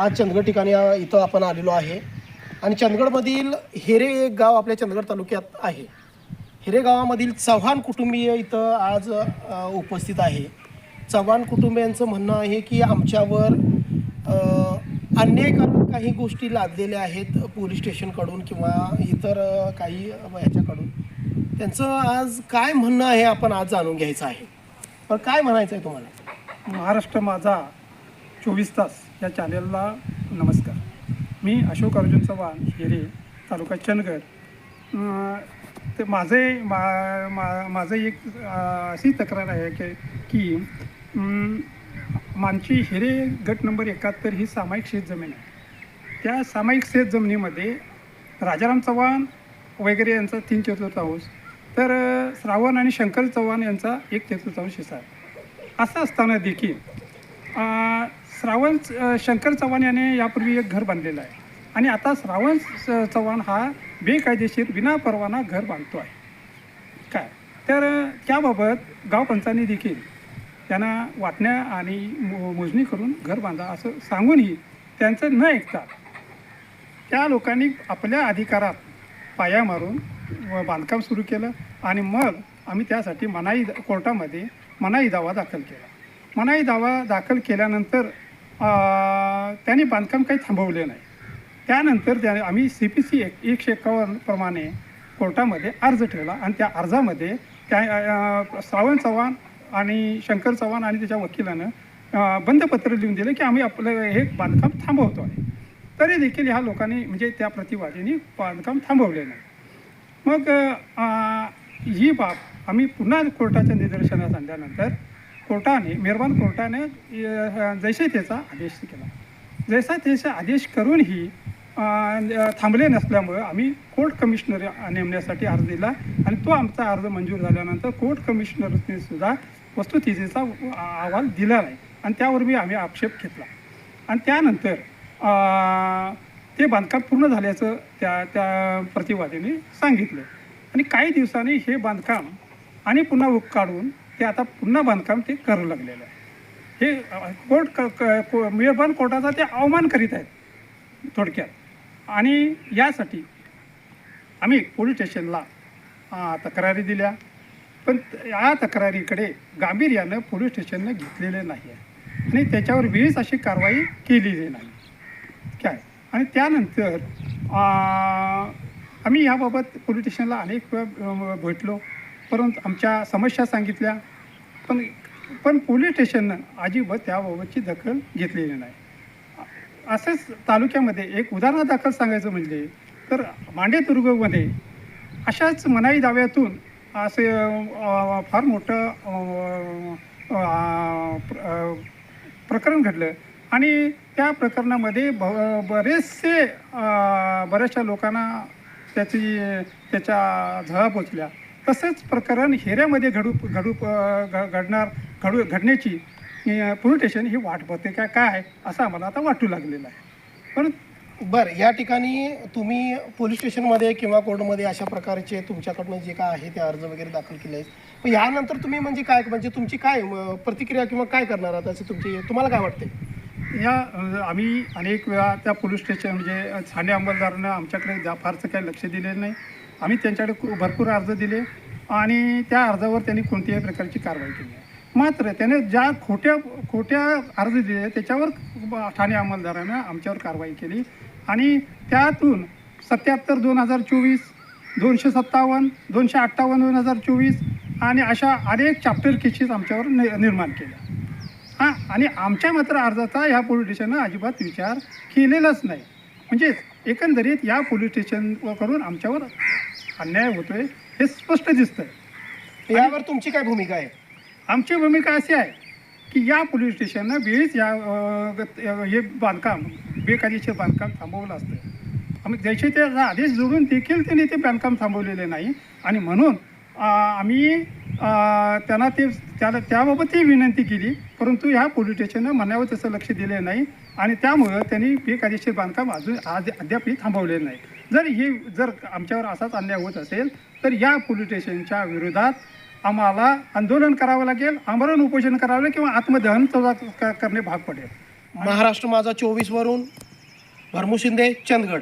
आज चंदगड ठिकाणी इथं आपण आलेलो आहे. आणि चंदगडमधील हेरे एक गाव आपल्या चंदगड तालुक्यात आहे. हिरे गावामधील चव्हाण कुटुंबीय इथं आज उपस्थित आहे. चव्हाण कुटुंबियांचं म्हणणं आहे की आमच्यावर अन्यायकारक काही गोष्टी लादलेल्या आहेत पोलीस स्टेशनकडून किंवा इतर काही ह्याच्याकडून त्यांचं आज काय म्हणणं आहे आपण आज जाणून घ्यायचं आहे. पण काय म्हणायचं आहे तुम्हाला? महाराष्ट्र माझा चोवीस तास या चॅनेलला नमस्कार. मी अशोक अर्जुन चव्हाण हिरे तालुका चंदगड. ते माझे मा मा माझं एक अशी तक्रार आहे की की मानची हिरे गट नंबर एकाहत्तर ही सामायिक शेतजमीन आहे. त्या सामायिक शेतजमिनीमध्ये राजाराम चव्हाण वगैरे यांचा तीन चतुर्थांश तर श्रावण आणि शंकर चव्हाण यांचा एक चतुर्थांश हिस्सा आहे. असं असताना देखील श्रावण शंकर चव्हाण याने यापूर्वी एक घर बांधलेलं आहे. आणि आता श्रावण चव्हाण हा बेकायदेशीर विना परवाना घर बांधतो आहे. काय? तर त्याबाबत गावपंचांनी देखील त्यांना वाटण्या आणि मो- मोजणी करून घर बांधा असं सांगूनही त्यांचं न ऐकता त्या लोकांनी आपल्या अधिकारात पाया मारून बांधकाम सुरू केलं आणि मग आम्ही त्यासाठी मनाई कोर्टामध्ये मनाई दावा दाखल केला. मनाई दावा दाखल केल्यानंतर त्याने त्यांनी बांधकाम काही थांबवले नाही. त्यानंतर त्या आम्ही सी पी सी एक एकशे एकावन्न प्रमाणे कोर्टामध्ये अर्ज ठेवला आणि त्या अर्जामध्ये त्या श्रावण चव्हाण आणि शंकर चव्हाण आणि त्याच्या वकिलानं बंदपत्र लिहून दिलं की आम्ही आपलं हे बांधकाम थांबवतो आहे. तरी देखील ह्या लोकांनी म्हणजे त्या प्रतिवादींनी बांधकाम थांबवले नाही. मग ही बाब आम्ही पुन्हा कोर्टाच्या निदर्शनास आणल्यानंतर कोर्टाने मेहरबान कोर्टाने अं, जैसे त्याचा आदेश केला. जैसा त्याचा आदेश करूनही थांबले नसल्यामुळं आम्ही कोर्ट कमिशनर नेमण्यासाठी अर्ज दिला आणि तो आमचा अर्ज मंजूर झाल्यानंतर कोर्ट कमिशनरने सुद्धा वस्तुस्थितीचा अहवाल दिला नाही आणि त्यावर बी आम्ही आक्षेप घेतला. आणि त्यानंतर ते बांधकाम पूर्ण झाल्याचं त्या त्या प्रतिवादीने सांगितलं. आणि काही दिवसांनी हे बांधकाम आणि पुन्हा उक काढून ते आता पुन्हा बांधकाम ते करू लागलेलं आहे. हे कोर्ट क क- को- मेहरबान कोर्टाचा ते अवमान करीत आहेत थोडक्यात. आणि यासाठी आम्ही पोलीस स्टेशनला तक्रारी दिल्या. पण या तक्रारीकडे गांभीर्यानं पोलीस स्टेशननं घेतलेले नाही आहे. आणि त्याच्यावर वेळीच अशी कारवाई केलेली नाही. काय? आणि त्यानंतर आम्ही याबाबत पोलीस स्टेशनला अनेक वेळा भेटलो. परंतु आमच्या समस्या सांगितल्या. पण पण पोलीस स्टेशननं अजिबात त्याबाबतची दखल घेतलेली नाही. असंच तालुक्यामध्ये एक उदाहरण दाखल सांगायचं म्हणजे तर मांडेदुर्गमध्ये अशाच मनाई दाव्यातून असे फार मोठं प्रकरण घडलं. आणि त्या प्रकरणामध्ये ब बरेचसे बऱ्याचशा लोकांना त्याची त्याच्या झळा पोचल्या. तसंच प्रकरण हेऱ्यामध्ये घडू घडू घडणार घडू घडण्याची अं, पोलीस स्टेशन ही वाट बघते. काय काय? असं आम्हाला आता वाटू लागलेलं आहे. पण बरं या ठिकाणी तुम्ही पोलीस स्टेशनमध्ये किंवा कोर्टमध्ये अशा प्रकारचे तुमच्याकडनं जे काय आहे ते अर्ज वगैरे दाखल केले आहेत. पण यानंतर तुम्ही म्हणजे काय म्हणजे तुमची काय प्रतिक्रिया किंवा काय करणार आहात? असं तुमची तुम्हाला काय वाटते या आम्ही अनेक वेळा त्या पोलीस स्टेशन म्हणजे ठाणे अंमलदारानं आमच्याकडे जा फारसं काही लक्ष दिलेलं नाही. आम्ही त्यांच्याकडे भरपूर अर्ज दिले आणि त्या अर्जावर त्यांनी कोणत्याही प्रकारची कारवाई केली मात्र त्याने ज्या खोट्या खोट्या अर्ज दिले त्याच्यावर ठाणे अंमलदारानं आमच्यावर कारवाई केली आणि त्यातून सत्याहत्तर दोन हजार चोवीस दोनशे सत्तावन्न दोनशे अठ्ठावन्न दोन हजार चोवीस आणि अशा अनेक चॅप्टर केसेस आमच्यावर नि निर्माण केल्या. हां आणि आमच्या मात्र अर्जाचा ह्या पोलीस स्टेशननं अजिबात विचार केलेलाच नाही. म्हणजे एकंदरीत या पोलीस स्टेशनकडून आमच्यावर अन्याय होतोय हे स्पष्ट दिसतंय. यावर तुमची काय भूमिका आहे? आमची भूमिका अशी आहे की या पोलीस स्टेशननं वेळीच या हे बांधकाम बेकायदेशीर बांधकाम थांबवलं असतं. आम्ही जैसे त्याचा आदेश जोडून देखील त्यांनी ते बांधकाम थांबवलेले नाही. आणि म्हणून आम्ही त्यांना ते त्याला त्याबाबतही विनंती केली परंतु ह्या पोलीस स्टेशननं म्हणावं तसं लक्ष दिले नाही आणि त्यामुळं त्यांनी बेकायदेशीर बांधकाम अजून आज अद्यापही थांबवलेलं नाही. जर हे जर आमच्यावर असाच अन्याय होत असेल तर या पोलीस स्टेशनच्या विरोधात आम्हाला आंदोलन करावं लागेल आमरण उपोषण करावं लागेल किंवा आत्मदहन करणे भाग पडेल. महाराष्ट्र माझा चोवीसवरून. भरमू शिंदे चंदगड.